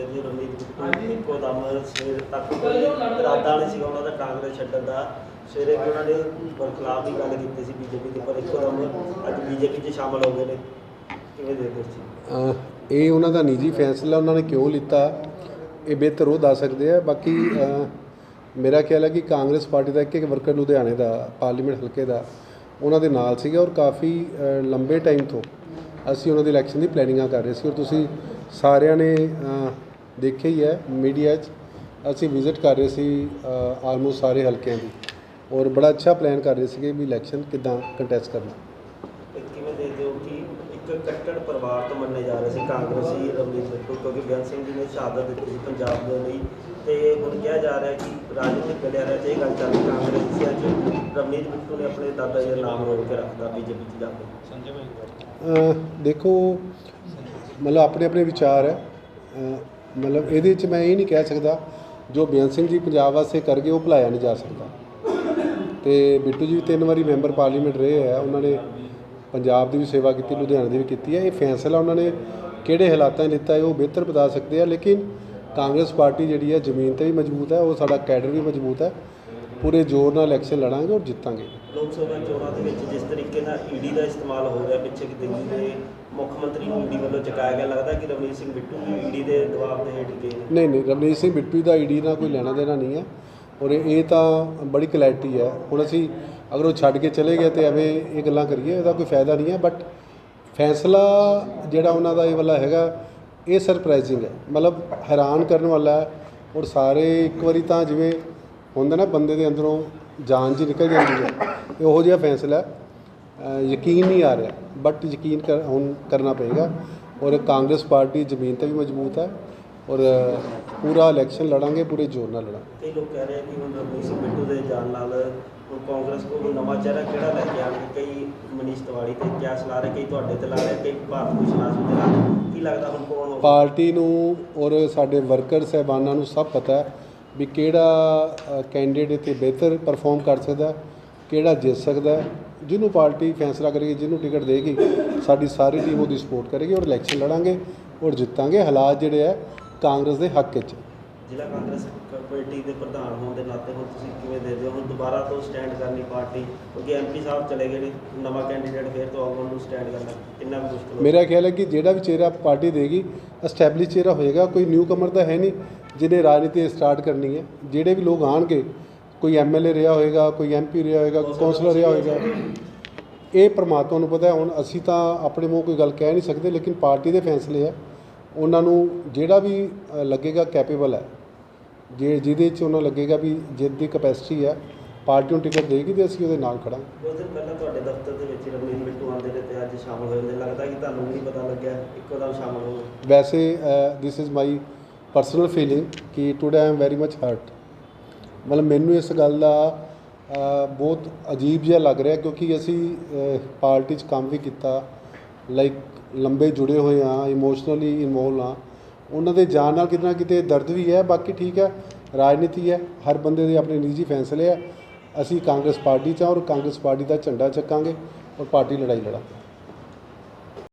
ਦੇਖਦੇ ਹੋ ਰਮਨੀਤ ਬਿੱਟੂ ਇੱਕੋ ਦਮ ਸਵੇਰ ਤੱਕ ਕੋਈ ਇਰਾਦਾ ਨਹੀਂ ਸੀਗਾ ਉਹਨਾਂ ਦਾ ਕਾਂਗਰਸ ਛੱਡਣ ਦਾ। ਸਵੇਰੇ ਵੀ ਉਹਨਾਂ ਨੇ ਬਰਖਲਾਫ ਦੀ ਗੱਲ ਕੀਤੀ ਸੀ ਬੀਜੇਪੀ ਦੇ ਪਰ ਇੱਕੋ ਦਮ ਅੱਜ ਬੀਜੇਪੀ 'ਚ ਸ਼ਾਮਲ ਹੋ ਗਏ ਨੇ। ਕਿਵੇਂ ਦੇਖਦੇ ਹੋ ਤੁਸੀਂ? ਅਹ ਇਹ ਉਹਨਾਂ ਦਾ ਨਿੱਜੀ ਫੈਸਲਾ ਉਹਨਾਂ ਨੇ ਕਿਉਂ ਲਿੱਤਾ? ਇਹ ਬਿਹਤਰ ਉਹ ਦੱਸ ਸਕਦੇ ਆ। ਬਾਕੀ ਅਹ ਮੇਰਾ ਖਿਆਲ ਹੈ ਕਿ ਕਾਂਗਰਸ ਪਾਰਟੀ ਦਾ ਇੱਕ ਇੱਕ ਵਰਕਰ ਲੁਧਿਆਣੇ ਦਾ ਪਾਰਲੀਮੈਂਟ ਹਲਕੇ ਦਾ ਉਹਨਾਂ ਦੇ ਨਾਲ ਸੀਗਾ ਔਰ ਕਾਫੀ ਅਹ ਲੰਬੇ ਟਾਈਮ ਤੋਂ ਅਸੀਂ ਉਹਨਾਂ ਦੀ ਇਲੈਕਸ਼ਨ ਦੀ ਪਲੈਨਿੰਗਾਂ ਕਰ ਰਹੇ ਸੀ। ਔਰ ਤੁਸੀਂ ਸਾਰਿਆਂ ਨੇ ਅਹ ਦੇਖਿਆ ਹੀ ਹੈ ਮੀਡੀਆ 'ਚ। ਅਸੀਂ ਵਿਜ਼ਿਟ ਕਰ ਰਹੇ ਸੀ ਆਲਮੋਸਟ ਸਾਰੇ ਹਲਕਿਆਂ ਦੀ। ਔਰ ਬੜਾ ਅੱਛਾ ਪਲਾਨ ਕਰ ਰਹੇ ਸੀਗੇ ਵੀ ਇਲੈਕਸ਼ਨ ਕਿੱਦਾਂ ਕੰਟੈਸਟ ਕਰਨਾ। ਕਿਵੇਂ ਦੇਖਦੇ ਹੋ ਕਿ ਇੱਕ ਕੱਟੜ ਪਰਿਵਾਰ ਤੋਂ ਮੰਨੇ ਜਾ ਰਹੇ ਸੀ ਕਾਂਗਰਸੀ ਰਮਨੀਤ ਬਿੱਟੂ ਕਿਉਂਕਿ ਬੇਅੰਤ ਸਿੰਘ ਜੀ ਨੇ ਸ਼ਹਾਦਤ ਦਿੱਤੀ ਸੀ ਪੰਜਾਬ ਦੇ ਲਈ। ਤੇ ਹੁਣ ਕਿਹਾ ਜਾ ਰਿਹਾ ਕਿ ਰਾਜਨੀਤਿਕ ਗਲਿਆਰਿਆਂ 'ਚ ਇਹ ਗੱਲ ਚੱਲ ਰਹੀ ਕਾਂਗਰਸੀਆਂ 'ਚ ਰਮਨੀਤ ਬਿੱਟੂ ਨੇ ਆਪਣੇ ਦਾਦਾ ਜੀ ਦਾ ਨਾਮ ਰੋਲ ਕੇ ਰੱਖਦਾ ਬੀਜੇਪੀ 'ਚ ਜਾ ਕੇ। ਅਹ ਦੇਖੋ ਮਤਲਬ ਆਪਣੇ ਆਪਣੇ ਵਿਚਾਰ ਹੈ। ਅਹ ਮਤਲਬ ਇਹਦੇ ਵਿੱਚ ਮੈਂ ਇਹ ਨਹੀਂ ਕਹਿ ਸਕਦਾ ਜੋ ਬੇਅੰਤ ਸਿੰਘ ਜੀ ਪੰਜਾਬ ਵਾਸਤੇ ਕਰ ਗਏ ਉਹ ਭੁਲਾਇਆ ਨਹੀਂ ਜਾ ਸਕਦਾ। ਤੇ ਬਿੱਟੂ ਜੀ ਵੀ ਤਿੰਨ ਵਾਰੀ ਮੈਂਬਰ ਪਾਰਲੀਮੈਂਟ ਰਹੇ ਆ, ਉਹਨਾਂ ਨੇ ਪੰਜਾਬ ਦੀ ਵੀ ਸੇਵਾ ਕੀਤੀ, ਲੁਧਿਆਣਾ ਦੀ ਵੀ ਕੀਤੀ ਹੈ ਇਹ ਫੈਸਲਾ ਉਹਨਾਂ ਨੇ ਕਿਹੜੇ ਹਾਲਾਤਾਂ 'ਚ ਲਿੱਤਾ ਹੈ ਉਹ ਬਿਹਤਰ ਬਤਾ ਸਕਦੇ ਆ। ਲੇਕਿਨ ਕਾਂਗਰਸ ਪਾਰਟੀ ਜਿਹੜੀ ਹੈ ਜ਼ਮੀਨ ਤੇ ਵੀ ਮਜ਼ਬੂਤ ਹੈ ਉਹ ਸਾਡਾ ਕੈਡਰ ਵੀ ਮਜ਼ਬੂਤ ਹੈ ਪੂਰੇ ਜ਼ੋਰ ਨਾਲ ਇਲੈਕਸ਼ਨ ਲੜਾਂਗੇ ਔਰ ਜਿੱਤਾਂਗੇ। ਲੋਕ ਸਭਾ ਚੋਣਾਂ ਦੇ ਵਿੱਚ ਜਿਸ ਤਰੀਕੇ ਨਾਲ ਈਡੀ ਦਾ ਇਸਤੇਮਾਲ ਹੋ ਰਿਹਾ ਪਿੱਛੇ ਕਿ ਦਿੱਲੀ ਦੇ ਮੁੱਖ ਮੰਤਰੀ ਨੂੰ ਈਡੀ ਵੱਲੋਂ ਚੁਕਾਇਆ ਗਿਆ ਲੱਗਦਾ ਕਿ ਰਮਨੀਤ ਸਿੰਘ ਬਿੱਟੂ ਵੀ ਈਡੀ ਦੇ ਦਬਾਅ ਦੇ ਹੇਠ ਗਏ ਨਹੀਂ ਨਹੀਂ ਰਵਨੀਤ ਸਿੰਘ ਬਿੱਟੂ ਦਾ ਈਡੀ ਨਾਲ ਕੋਈ ਲੈਣਾ ਦੇਣਾ ਨਹੀਂ ਹੈ ਔਰ ਇਹ ਇਹ ਤਾਂ ਬੜੀ ਕਲੈਰਿਟੀ ਹੈ। ਹੁਣ ਅਸੀਂ ਅਗਰ ਉਹ ਛੱਡ ਕੇ ਚਲੇ ਗਏ ਤੇ ਐਵੇਂ ਇਹ ਗੱਲਾਂ ਕਰੀਏ ਇਹਦਾ ਕੋਈ ਫਾਇਦਾ ਨਹੀਂ ਹੈ ਬਟ ਫੈਸਲਾ ਜਿਹੜਾ ਉਹਨਾਂ ਦਾ ਇਹ ਵਾਲਾ ਹੈਗਾ ਇਹ ਸਰਪ੍ਰਾਈਜ਼ਿੰਗ ਹੈ। ਮਤਲਬ ਹੈਰਾਨ ਕਰਨ ਵਾਲਾ ਹੈ ਔਰ ਸਾਰੇ ਇੱਕ ਵਾਰੀ ਤਾਂ ਜਿਵੇਂ ਹੁੰਦਾ ਨਾ ਬੰਦੇ ਦੇ ਅੰਦਰੋਂ ਜਾਨ ਜੀ ਨਿਕਲ ਜਾਂਦੀ ਹੈ। ਇਹ ਉਹੋ ਜਿਹਾ ਫੈਸਲਾ ਯਕੀਨ ਨਹੀਂ ਆ ਰਿਹਾ ਬਟ ਯਕੀਨ ਕਰ ਹੁਣ ਕਰਨਾ ਪਏਗਾ। ਔਰ ਕਾਂਗਰਸ ਪਾਰਟੀ ਜ਼ਮੀਨ ਤੇ ਵੀ ਮਜ਼ਬੂਤ ਹੈ ਔਰ ਪੂਰਾ ਇਲੈਕਸ਼ਨ ਲੜਾਂਗੇ ਪੂਰੇ ਜ਼ੋਰ ਨਾਲ ਲੜਾਂਗੇ। ਕਈ ਲੋਕ ਕਹਿ ਰਹੇ ਕਿ ਹੁਣ ਰਮਨੀਤ ਸਿੰਘ ਬਿੱਟੂ ਦੇ ਜਾਣ ਨਾਲ ਕਾਂਗਰਸ ਕੋਲ ਨਵਾਂ ਚਿਹਰਾ ਕਿਹੜਾ ਲੈ ਕੇ ਆਣਗੇ ਕਈ ਮਨੀਸ਼ ਤਿਵਾੜੀ ਤੇ ਕਿਆਸ ਲਾ ਰਹੇ ਕਈ ਤੁਹਾਡੇ ਤੇ ਲਾ ਰਹੇ ਕਈ ਭਾਰਤ ਆਸ਼ੂ ਤੇ ਲਾ ਰਹੇ। ਕੀ ਲੱਗਦਾ ਹੁਣ ਕੌਣ ਪਾਰਟੀ ਨੂੰ ਔਰ ਸਾਡੇ ਵਰਕਰ ਸਹਿਬਾਨਾਂ ਨੂੰ ਸਭ ਪਤਾ ਹੈ ਵੀ ਕਿਹੜਾ ਕੈਂਡੀਡੇਟ ਇੱਥੇ ਬਿਹਤਰ ਪਰਫਾਰਮ ਕਰ ਸਕਦਾ, ਕਿਹੜਾ ਜਿੱਤ ਸਕਦਾ, ਜਿਹਨੂੰ ਪਾਰਟੀ ਫੈਸਲਾ ਕਰੇਗੀ ਜਿਹਨੂੰ ਟਿਕਟ ਦੇਗੀ ਸਾਡੀ ਸਾਰੀ ਟੀਮ ਉਹਦੀ ਸਪੋਰਟ ਕਰੇਗੀ ਔਰ ਇਲੈਕਸ਼ਨ ਲੜਾਂਗੇ ਔਰ ਜਿੱਤਾਂਗੇ। ਹਾਲਾਤ ਜਿਹੜੇ ਹੈ ਕਾਂਗਰਸ ਦੇ ਹੱਕ 'ਚ ਜ਼ਿਲ੍ਹਾ ਕਾਂਗਰਸ ਕਮੇਟੀ ਦੇ ਪ੍ਰਧਾਨ ਹੋਣ ਦੇ ਨਾਤੇ ਹੁਣ ਤੁਸੀਂ ਕਿਵੇਂ ਦੇਖਦੇ ਹੋ? ਹੁਣ ਦੁਬਾਰਾ ਤੋਂ ਸਟੈਂਡ ਕਰਨੀ ਪਾਰਟੀ ਕਿਉਂਕਿ ਐਮਪੀ ਸਾਹਿਬ ਚਲੇ ਗਏ ਨੇ ਨਵਾਂ ਕੈਂਡੀਡੇਟ ਫੇਰ ਤੋਂ ਆਉਣ ਨੂੰ ਸਟੈਂਡ ਕਰਨਾ ਕਿੰਨਾ ਕੁ ਮੁਸ਼ਕਲ ਹੋ ਮੇਰਾ ਖਿਆਲ ਹੈ ਕਿ ਜਿਹੜਾ ਵੀ ਚਿਹਰਾ ਪਾਰਟੀ ਦੇਗੀ ਐਸਟੈਬਲਿਸ਼ ਚਿਹਰਾ ਹੋਏਗਾ ਕੋਈ ਨਿਊ ਕਮਰ ਤਾਂ ਹੈ ਨਹੀਂ ਜਿਹਨੇ ਰਾਜਨੀਤੀ ਸਟਾਰਟ ਕਰਨੀ ਹੈ। ਜਿਹੜੇ ਵੀ ਲੋਕ ਆਣਗੇ ਕੋਈ ਐਮਐਲਏ ਰਿਹਾ ਹੋਏਗਾ ਕੋਈ ਐਮਪੀ ਰਿਹਾ ਹੋਏਗਾ ਕੋਈ ਕੌਂਸਲਰ ਰਿਹਾ ਹੋਏਗਾ। ਇਹ ਪ੍ਰਮਾਤਮਾ ਨੂੰ ਪਤਾ ਹੈ ਹੁਣ ਅਸੀਂ ਤਾਂ ਆਪਣੇ ਮੂੰਹ ਕੋਈ ਗੱਲ ਕਹਿ ਨਹੀਂ ਸਕਦੇ ਲੇਕਿਨ ਪਾਰਟੀ ਦੇ ਫੈਸਲੇ ਆ ਉਹਨਾਂ ਨੂੰ ਜਿਹੜਾ ਵੀ ਅ, ਲੱਗੇਗਾ ਕੈਪੇਬਲ ਹੈ। ਜੇ ਜਿਹਦੇ 'ਚ ਉਹਨਾਂ ਲੱਗੇਗਾ ਵੀ ਜਿੱਤ ਦੀ ਕਪੈਸਿਟੀ ਹੈ ਪਾਰਟੀ ਨੂੰ ਟਿਕਟ ਦੇਗੀ ਤੇ ਅਸੀਂ ਉਹਦੇ ਨਾਲ ਖੜਾਂਗੇ। ਦੋ ਦਿਨ ਪਹਿਲਾਂ ਤੁਹਾਡੇ ਦਫ਼ਤਰ ਦੇ ਵਿੱਚ ਰਮਨੀਤ ਬਿੱਟੂ ਆਉਂਦੇ ਨੇ ਤੇ ਅੱਜ ਸ਼ਾਮਲ ਹੋਏ ਨੇ। ਲੱਗਦਾ ਕਿ ਤੁਹਾਨੂੰ ਵੀ ਪਤਾ ਲੱਗਿਆ ਇੱਕੋ ਦਮ ਸ਼ਾਮਲ ਹੋ ਗਏ। ਵੈਸੇ this is my personal feeling ਕਿ today I am very much hurt ਮਤਲਬ ਮੈਨੂੰ ਇਸ ਗੱਲ ਦਾ ਬਹੁਤ ਅਜੀਬ ਜਿਹਾ ਲੱਗ ਰਿਹਾ ਕਿਉਂਕਿ ਅਸੀਂ ਪਾਰਟੀ 'ਚ ਕੰਮ ਵੀ ਕੀਤਾ ਲਾਈਕ ਲੰਬੇ ਜੁੜੇ ਹੋਏ ਆ ਇਮੋਸ਼ਨਲੀ ਇਨਵੋਲਵ ਆ ਉਹਨਾਂ ਦੇ ਜਾਣ ਨਾਲ ਕਿਤੇ ਨਾ ਕਿਤੇ ਦਰਦ ਵੀ ਹੈ, ਬਾਕੀ ਠੀਕ ਹੈ, ਰਾਜਨੀਤੀ ਹੈ, ਹਰ ਬੰਦੇ ਦੇ ਆਪਣੇ ਨਿੱਜੀ ਫੈਸਲੇ ਹੈ ਅਸੀਂ ਕਾਂਗਰਸ ਪਾਰਟੀ 'ਚ ਹਾਂ ਔਰ ਕਾਂਗਰਸ ਪਾਰਟੀ ਦਾ ਝੰਡਾ ਚੱਕਾਂਗੇ ਔਰ ਪਾਰਟੀ ਲੜਾਈ ਲੜਾਂਗੇ।